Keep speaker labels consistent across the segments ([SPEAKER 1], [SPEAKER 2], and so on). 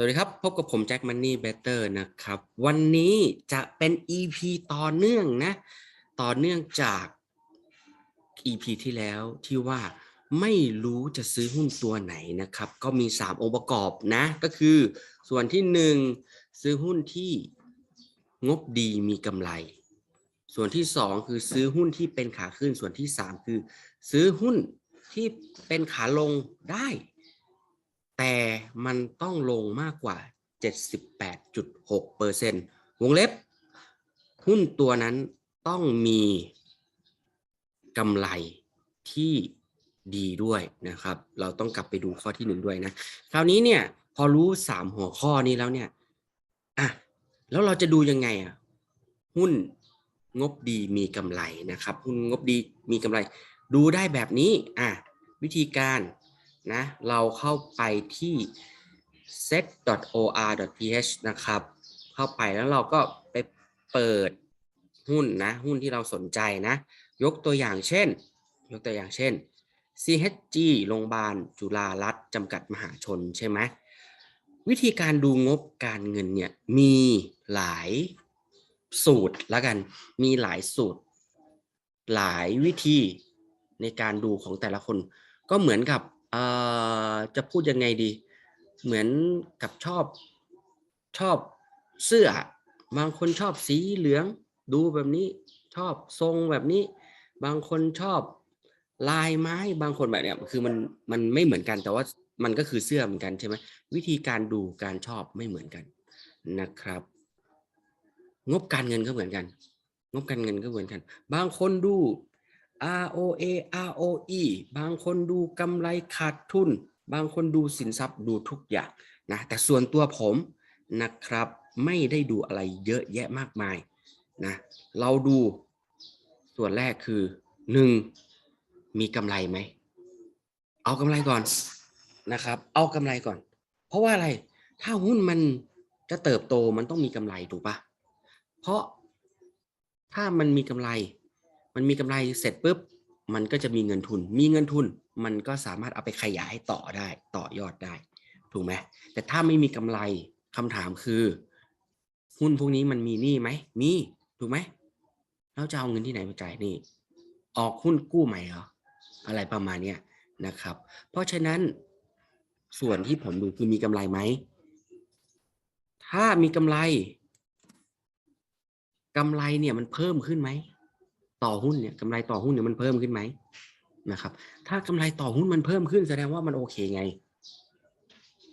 [SPEAKER 1] สวัสดีครับ พบกับผมแจ็คมันนี่เบเตอร์นะครับ วันนี้จะเป็น EP ต่อเนื่องนะ ต่อเนื่องจาก EP ที่แล้วที่ว่าไม่รู้จะซื้อหุ้นตัวไหนนะครับ ก็มี 3 องค์ประกอบนะ ก็คือส่วนที่ 1 ซื้อหุ้นที่งบดีมีกำไร ส่วนที่ 2 คือซื้อหุ้นที่เป็นขาขึ้น ส่วนที่ 3 คือ ซื้อหุ้นที่เป็นขาลงได้ แต่มันต้องลงมากกว่า 78.6เปอร์เซนต์วงเล็บ หุ้นตัวนั้นต้องมีกำไรที่ดีด้วยนะครับ เราต้องกลับไปดูข้อที่หนึ่งด้วยนะ คราวนี้เนี่ยพอรู้สามหัวข้อนี้แล้วเนี่ยอะแล้วเราจะดูยังไงอะหุ้นงบดีมีกำไรนะครับ หุ้นงบดีมีกำไร ดูได้แบบนี้อะวิธีการ นะเราเข้าไปที่ set.or.th นะครับ เข้าไปแล้วเราก็ไปเปิดหุ้นนะหุ้นที่เราสนใจนะ ยกตัวอย่างเช่น ยกตัวอย่างเช่น CHG โรงพยาบาลจุฬารัตน์จำกัดมหาชนใช่ไหมวิธีการดูงบการเงินเนี่ยมีหลายสูตรแล้วกัน มีหลายสูตร หลายวิธีในการดูของแต่ละคน ก็เหมือนกับ จะพูดยังไงดี เหมือนกับชอบชอบเสื้อบางคนชอบสีเหลือง ดูแบบนี้ชอบทรงแบบนี้ บางคนชอบลายไม้บางคนแบบเนี้ยคือมันมันไม่เหมือนกันแต่ว่ามันก็คือเสื้อเหมือนกันใช่ไหมวิธีการดูการชอบไม่เหมือนกันนะครับ งบการเงินก็เหมือนกัน งบการเงินก็เหมือนกัน บางคนดู ROA ROE บางคนดูกำไรขาดทุน บางคนดูสินทรัพย์ดูทุกอย่างนะแต่ส่วนตัวผมนะครับไม่ได้ดูอะไรเยอะแยะมากมายนะเราดูส่วนแรกคือหนึ่งมีกำไรไหม เอากำไรก่อนนะครับ เอากำไรก่อน เพราะว่าอะไรถ้าหุ้นมันจะเติบโตมันต้องมีกำไรถูกปะเพราะถ้ามันมีกำไร มันมีกำไรเสร็จปุ๊บมันก็จะมีเงินทุน มีเงินทุน มันก็สามารถเอาไปขยายต่อได้ต่อยอดได้ ถูกไหมแต่ถ้าไม่มีกำไรคำถามคือ หุ้นพวกนี้มันมีหนี้ไหมมีถูกไหมแล้วจะเอาเงินที่ไหนมาจ่ายหนี้ออกหุ้นกู้ใหม่เหรออะไรประมาณเนี้ยนะครับ เพราะฉะนั้นส่วนที่ผมดูคือมีกำไรไหม ถ้ามีกำไรกำไรเนี่ยมันเพิ่มขึ้นไหม ต่อหุ้นเนี่ยกำไรต่อหุ้นเนี่ยมันเพิ่มขึ้นไหมนะครับ ถ้ากำไรต่อหุ้นมันเพิ่มขึ้นแสดงว่ามันโอเคไง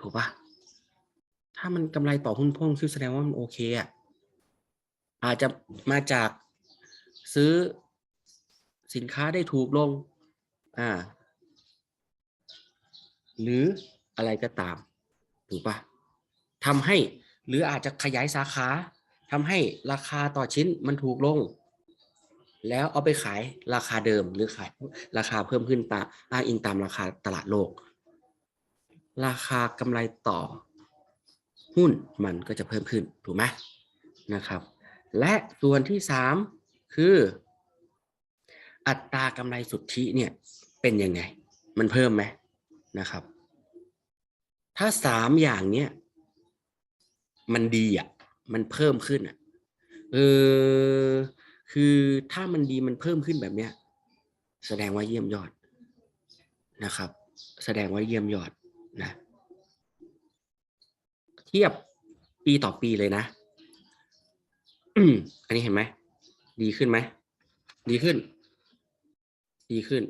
[SPEAKER 1] ถูกปะถ้ามันกำไรต่อหุ้นเพิ่มขึ้นแสดงว่ามันโอเคอะอาจจะมาจากซื้อสินค้าได้ถูกลง อ่า หรืออะไรก็ตาม ถูกปะทำให้หรืออาจจะขยายสาขาทำให้ราคาต่อชิ้นมันถูกลง แล้วเอาไปขายราคาเดิมหรือขายราคาเพิ่มขึ้นตามอ้างอิงตามราคาตลาดโลก ราคากำไรต่อหุ้นมันก็จะเพิ่มขึ้นถูกไหมนะครับ และส่วนที่สามคือ อัตรากำไรสุทธิเนี่ยเป็นยังไง มันเพิ่มไหมนะครับ ถ้าสามอย่างเนี้ยมันดีอะมันเพิ่มขึ้นอะเออ คือถ้ามันดีมันเพิ่มขึ้นแบบเนี้ย แสดงว่าเยี่ยมยอดนะครับ แสดงว่าเยี่ยมยอดนะ เทียบปีต่อปีเลยนะอันนี้เห็นไหมดีขึ้นไหมดีขึ้น ดีขึ้น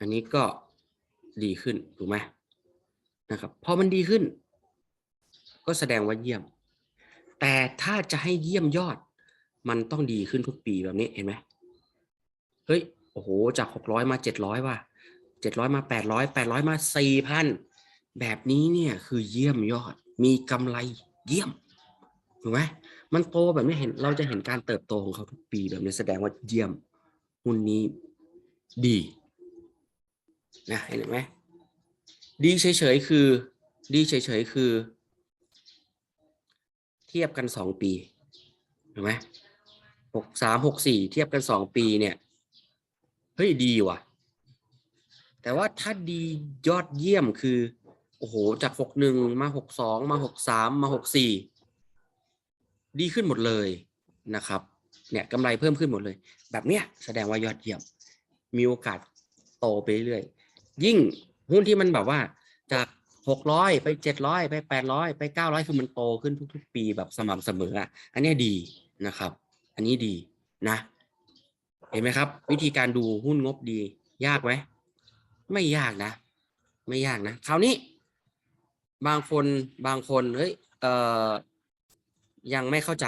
[SPEAKER 1] อันนี้ก็ดีขึ้นถูกไหมนะครับพอมันดีขึ้น ก็แสดงว่าเยี่ยม แต่ถ้าจะให้เยี่ยมยอด มันต้องดีขึ้นทุกปีแบบนี้เห็นไหมเฮ้ยโอ้โหจากหกร้อยมาเจ็ดร้อยว่ะเจ็ดร้อยมาแปดร้อยแปดร้อยมาสี่พันแบบนี้เนี่ยคือเยี่ยมยอด มีกำไรเยี่ยมถูกไหมมันโตแบบนี้เห็นเราจะเห็นการเติบโตของเขาทุกปีแบบนี้แสดงว่าเยี่ยมหุ้นนี้ดีนะเห็นไหมดีเฉยๆคือ ดีเฉยๆคือ เทียบกันสองปีเห็นไหมหกสามหกสี่เทียบกันสองปีเนี่ยเฮ้ยดีว่ะ แต่ว่าถ้าดียอดเยี่ยมคือโอ้โหจากหกหนึ่งมาหกสองมาหกสามมาหกสี่ดีขึ้นหมดเลยนะครับเนี่ยกำไรเพิ่มขึ้นหมดเลย แบบเนี้ยแสดงว่ายอดเยี่ยม มีโอกาสโตไปเรื่อยๆยิ่งหุ้นที่มันแบบว่า หกร้อยไปเจ็ดร้อยไปแปดร้อยไปเก้าร้อยคือมันโตขึ้นทุก ๆ ปีแบบสม่ำเสมออะอันนี้ดีนะครับ อันนี้ดีนะ เห็นไหมครับ วิธีการดูหุ้นงบดี ยากไหมไม่ยากนะ ไม่ยากนะคราวนี้ บางคนบางคนเฮ้ยเอ่อยังไม่เข้าใจ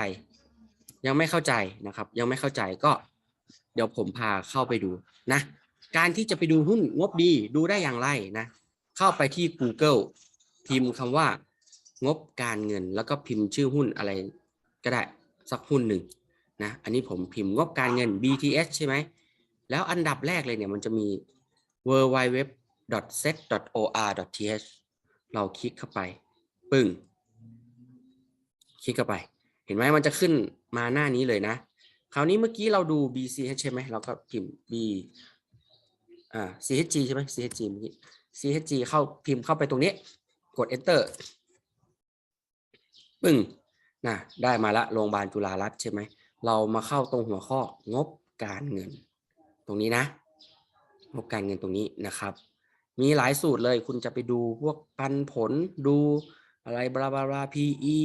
[SPEAKER 1] ยังไม่เข้าใจนะครับ ยังไม่เข้าใจก็ เดี๋ยวผมพาเข้าไปดูนะ การที่จะไปดูหุ้นงบดีดูได้อย่างไรนะ เข้าไปที่ Google พิมพ์คำว่า งบการเงินแล้วก็พิมพ์ชื่อหุ้นอะไรก็ได้สักหุ้นหนึ่งนะอันนี้ผมพิมพ์งบการเงิน BTS ใช่ไหมแล้วอันดับแรกเลยเนี่ยมันจะมี w w w s e t o r t h เราคลิกเข้าไป ปึ้ง คลิกเข้าไป เห็นไหมมันจะขึ้นมาหน้านี้เลยนะ คราวนี้เมื่อกี้เราดู BCH ใช่ไหมเราก็พิมพ์ B อ่า CHG ใช่ไหม CHG เมื่อกี้ CHG เข้าพิมพ์เข้าไปตรงนี้ กด enter ปึ้งนะได้มาละโรงพยาบาลจุฬารัตน์ใช่ไหม เรามาเข้าตรงหัวข้องบการเงิน ตรงนี้นะ งบการเงินตรงนี้นะครับ มีหลายสูตรเลยคุณจะไปดูพวกปันผลดูอะไรบลาบลาบลา PE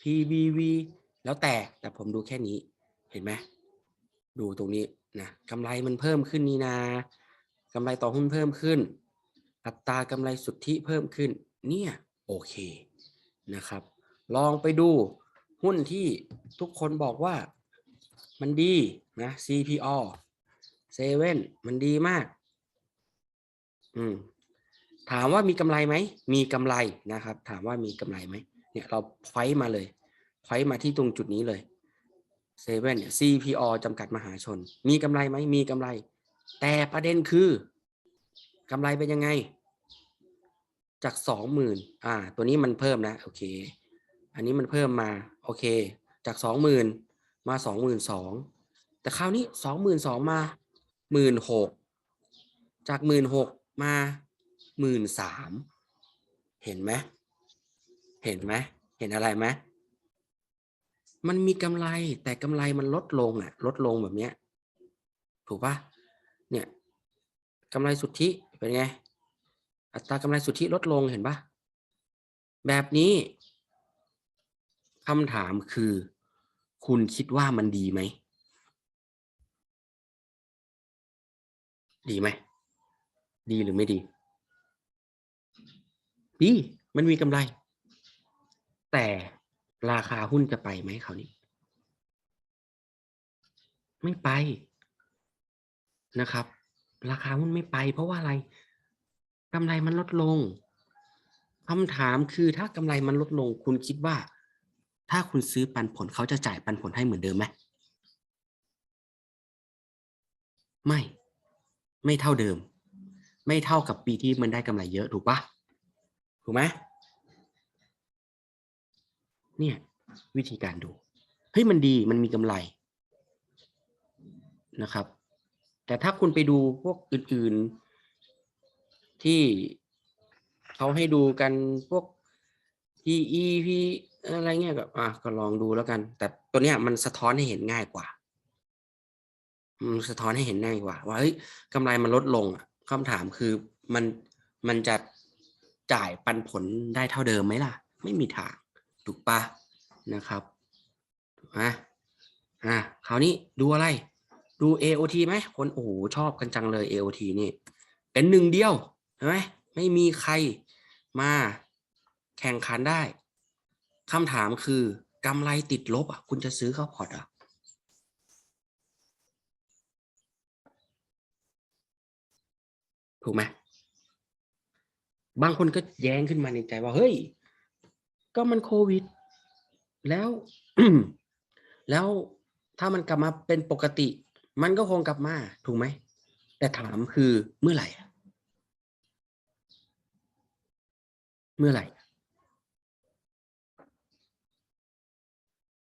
[SPEAKER 1] PBV แล้วแต่แต่ผมดูแค่นี้เห็นไหมดูตรงนี้นะกำไรมันเพิ่มขึ้นนี่นากำไรต่อหุ้นเพิ่มขึ้น อัตรากำไรสุทธิเพิ่มขึ้น เนี่ยโอเคนะครับ ลองไปดูหุ้นที่ทุกคนบอกว่ามันดีนะ CPO เซเว่นมันดีมาก อืม ถามว่ามีกำไรไหม มีกำไรนะครับ ถามว่ามีกำไรไหม เนี่ยเราพอยมาเลยพอยมาที่ตรงจุดนี้เลยเซเว่นเนี่ย CPO จำกัดมหาชน มีกำไรไหม มีกำไร แต่ประเด็นคือ กำไรเป็นยังไง จากสองหมื่นอ่า ตัวนี้มันเพิ่มนะ โอเค อันนี้มันเพิ่มมา โอเค จากสองหมื่นมาสองหมื่นสองแต่คราวนี้สองหมื่นสองมาหมื่นหกจากหมื่นหกมาหมื่นสามเห็นไหมเห็นไหมเห็นอะไรไหมมันมีกำไรแต่กำไรมันลดลงอะ ลดลงแบบเนี้ย ถูกปะเนี่ยกำไรสุทธิ เป็นไง อัตรากำไรสุทธิลดลงเห็นปะแบบนี้คำถามคือ คุณคิดว่ามันดีไหม ดีไหม ดีหรือไม่ดี ดี มันมีกำไร แต่ราคาหุ้นจะไปไหมคราวนี้ ไม่ไปนะครับ ราคาหุ้นไม่ไป เพราะว่าอะไรกำไรมันลดลงคำถามคือถ้ากำไรมันลดลง คุณคิดว่า ถ้าคุณซื้อปันผลเขาจะจ่ายปันผลให้เหมือนเดิมไหมไม่ ไม่เท่าเดิม ไม่เท่ากับปีที่มันได้กำไรเยอะถูกปะถูกไหมเนี่ย วิธีการดูเฮ้ยมันดีมันมีกำไรนะครับ แต่ถ้าคุณไปดูพวกอื่น ๆ ที่เขาให้ดูกันพวก PE P อะไรเงี้ยก็อะก็ลองดูแล้วกัน แต่ตัวเนี้ยมันสะท้อนให้เห็นง่ายกว่ามันสะท้อนให้เห็นง่ายกว่า ว่าเฮ้ยกำไรมันลดลงอะคำถามคือมันมันจะจ่ายปันผลได้เท่าเดิมไหมล่ะ ไม่มีทางถูกปะนะครับถูกไหมอะคราวนี้ดูอะไร ดู AOT ไหมคนโอ้โหชอบกันจังเลย AOT นี่ เป็นหนึ่งเดียวใช่ไหมไม่มีใครมาแข่งขันได้คำถามคือกำไรติดลบอะคุณจะซื้อเข้าพอร์ตอะถูกไหมบางคนก็แย้งขึ้นมาในใจว่า เฮ้ย ก็มันโควิด แล้ว แล้วถ้ามันกลับมาเป็นปกติ มันก็คงกลับมาถูกไหม แต่ถามคือเมื่อไหร่ เมื่อไหร่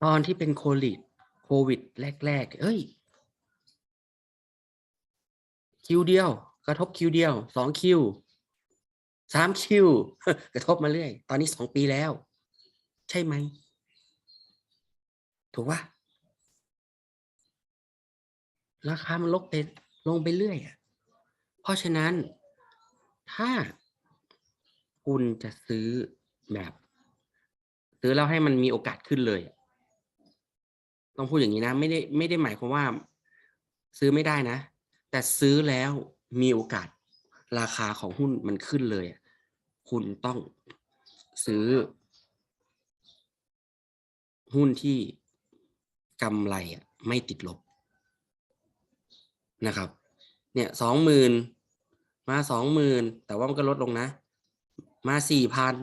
[SPEAKER 1] ตอนที่เป็นโควิดโควิดแรก ๆ เอ้ย คิวเดียว กระทบคิวเดียวสองคิวสามคิว กระทบมาเรื่อย ตอนนี้สองปีแล้ว ใช่ไหม ถูกปะ ราคามันลงไปลงไปเรื่อยอะเพราะฉะนั้นถ้าคุณจะซื้อแบบซื้อแล้วให้มันมีโอกาสขึ้นเลย ต้องพูดอย่างนี้นะ ไม่ได้ไม่ได้หมายความว่า ซื้อไม่ได้นะ แต่ซื้อแล้วมีโอกาสราคาของหุ้นมันขึ้นเลย คุณต้องซื้อ หุ้นที่กำไรไม่ติดลบ นะครับ เนี่ยสองหมื่นมาสองหมื่นแต่ว่ามันก็ลดลงนะ มาสี่พัน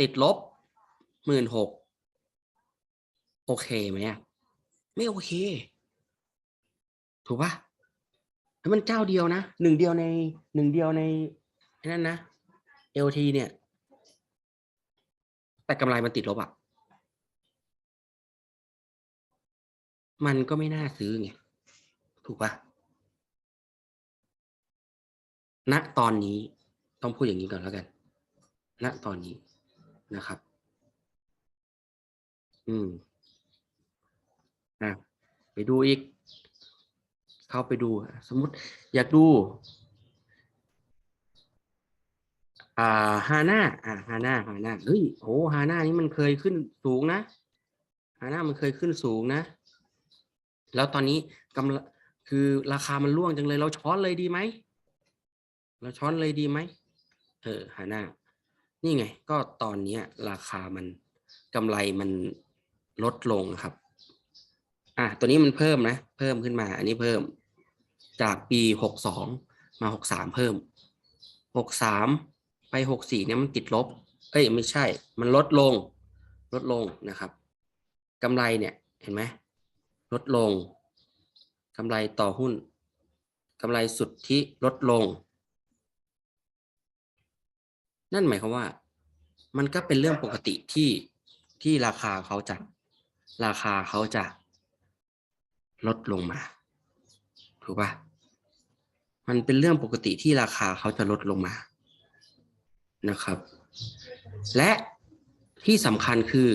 [SPEAKER 1] ติดลบหมื่นหกโอเคไหมไม่โอเค ถูกปะแล้วมันเจ้าเดียวนะหนึ่งเดียวในหนึ่งเดียวในไอ้นั่นนะ LT เนี่ย แต่กำไรมันติดลบอะมันก็ไม่น่าซื้อไงถูกปะ ณตอนนี้ต้องพูดอย่างนี้ก่อนแล้วกัน ณตอนนี้นะครับ อืมอะไปดูอีก เข้าไปดู สมมติอยากดู อ่าฮาน่าอ่าฮาน่าฮาน่าเฮ้ยโอ้ฮาน่านี่มันเคยขึ้นสูงนะฮาน่ามันเคยขึ้นสูงนะ แล้วตอนนี้กำลังคือราคามันร่วงจังเลยเราช้อนเลยดีไหม เราช้อนเลยดีไหมเออฮาน่านี่ไง ก็ตอนเนี้ยราคามันกำไรมันลดลงครับ อะตัวนี้มันเพิ่มนะ เพิ่มขึ้นมา อันนี้เพิ่ม จากปีหกสองมาหกสามเพิ่มหกสามไปหกสี่เนี่ยมันติดลบ เอ้ยไม่ใช่ มันลดลง ลดลงนะครับกำไรเนี่ยเห็นไหมลดลงกำไรต่อหุ้นกำไรสุทธิลดลง นั่นหมายความว่า มันก็เป็นเรื่องปกติที่ที่ราคาเขาจะราคาเขาจะลดลงมา ถูกปะมันเป็นเรื่องปกติที่ราคาเขาจะลดลงมานะครับ และที่สำคัญคือ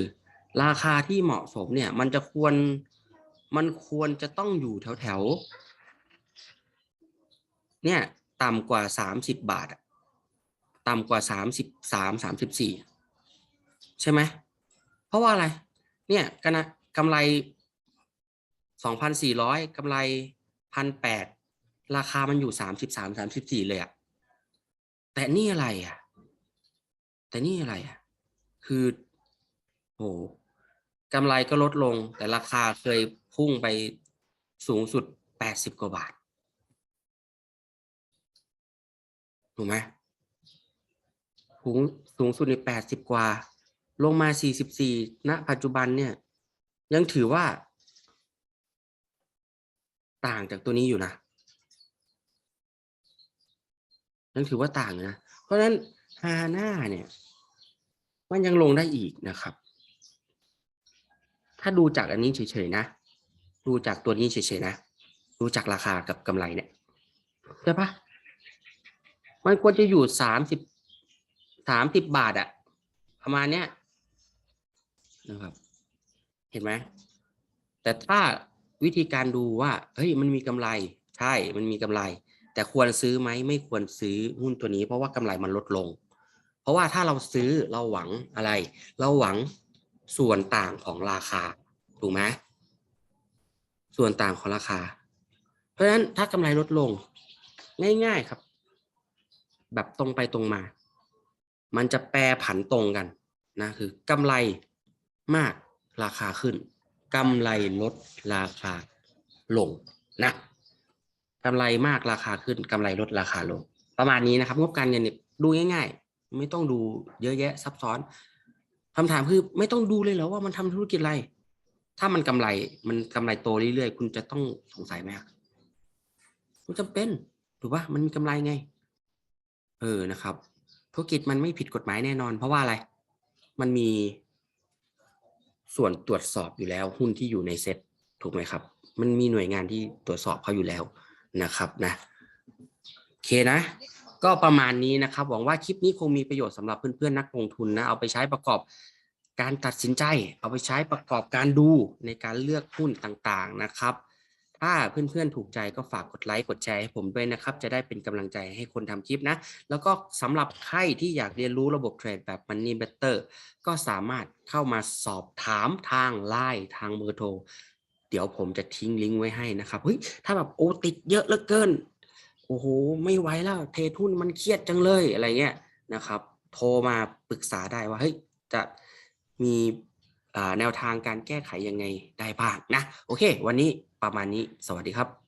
[SPEAKER 1] ราคาที่เหมาะสมเนี่ย มันจะควรมันควรจะต้องอยู่แถวแถวเนี่ย ต่ำกว่าสามสิบบาทอะ ต่ำกว่าสามสิบสามสามสิบสี่ใช่ไหมเพราะว่าอะไร เนี่ยกนะกำไรสองพันสี่ร้อยกำไรพันแปดราคามันอยู่สามสิบสามสามสิบสี่เลยอะแต่นี่อะไรอะแต่นี่อะไรอะคือโหกำไรก็ลดลง แต่ราคาเคยพุ่งไปสูงสุดแปดสิบกว่าบาทถูกไหม สูงสูงสุดในแปดสิบกว่า ลงมาสี่สิบสี่ณปัจจุบันเนี่ย ยังถือว่า ต่างจากตัวนี้อยู่นะ ยังถือว่าต่างนะ เพราะฉะนั้นฮาน่าเนี่ย มันยังลงได้อีกนะครับ ถ้าดูจากอันนี้เฉยๆนะ ดูจากตัวนี้เฉยๆนะ ดูจากราคากับกำไรเนี่ยใช่ปะมันควรจะอยู่สามสิบ สามสิบบาทอะประมาณเนี้ยนะครับ เห็นไหมแต่ถ้าวิธีการดูว่าเฮ้ยมันมีกำไร ใช่มันมีกำไร แต่ควรซื้อไหมไม่ควรซื้อหุ้นตัวนี้ เพราะว่ากำไรมันลดลง เพราะว่าถ้าเราซื้อเราหวังอะไร เราหวังส่วนต่างของราคาถูกไหมส่วนต่างของราคา เพราะฉะนั้นถ้ากำไรลดลง ง่าย ๆครับ แบบตรงไปตรงมา มันจะแปรผันตรงกันนะคือกำไรมากราคาขึ้นกำไรลดราคาลงนะกำไรมากราคาขึ้นกำไรลดราคาลง ประมาณนี้นะครับงบการเงินเนี่ยดูง่าย ๆ ไม่ต้องดูเยอะแยะซับซ้อนคำถามคือไม่ต้องดูเลยเหรอว่ามันทำธุรกิจอะไร ถ้ามันกำไรมันกำไรโตเรื่อยๆ คุณจะต้องสงสัยไหมครับมันจำเป็น ถูกปะมันมีกำไรไง เออนะครับ ธุรกิจมันไม่ผิดกฎหมายแน่นอน เพราะว่าอะไร มันมีส่วนตรวจสอบอยู่แล้ว หุ้นที่อยู่ในเซ็ตถูกไหมครับ มันมีหน่วยงานที่ตรวจสอบเขาอยู่แล้วนะครับนะโอเคนะ ก็ประมาณนี้นะครับ หวังว่าคลิปนี้คงมีประโยชน์สำหรับเพื่อนๆนักลงทุนนะเอาไปใช้ประกอบการตัดสินใจ เอาไปใช้ประกอบการดูในการเลือกหุ้นต่างๆนะครับ ถ้าเพื่อนๆถูกใจก็ฝากกดไลค์กดแชร์ให้ผมด้วยนะครับ จะได้เป็นกำลังใจให้คนทำคลิปนะ แล้วก็สำหรับใครที่อยากเรียนรู้ระบบเทรดแบบ Money Better ก็สามารถเข้ามาสอบถามทางไลน์ทางเบอร์โทรเดี๋ยวผมจะทิ้งลิงก์ไว้ให้นะครับเฮ้ยถ้าแบบโอ้ติดเยอะเหลือเกินโอ้โหไม่ไหวแล้วเทรดหุ้นมันเครียดจังเลยอะไรเงี้ยนะครับ โทรมาปรึกษาได้ว่าเฮ้ยจะมีแนวทางการแก้ไขยังไงได้บ้างนะ โอเค วันนี้ ประมาณนี้ สวัสดีครับ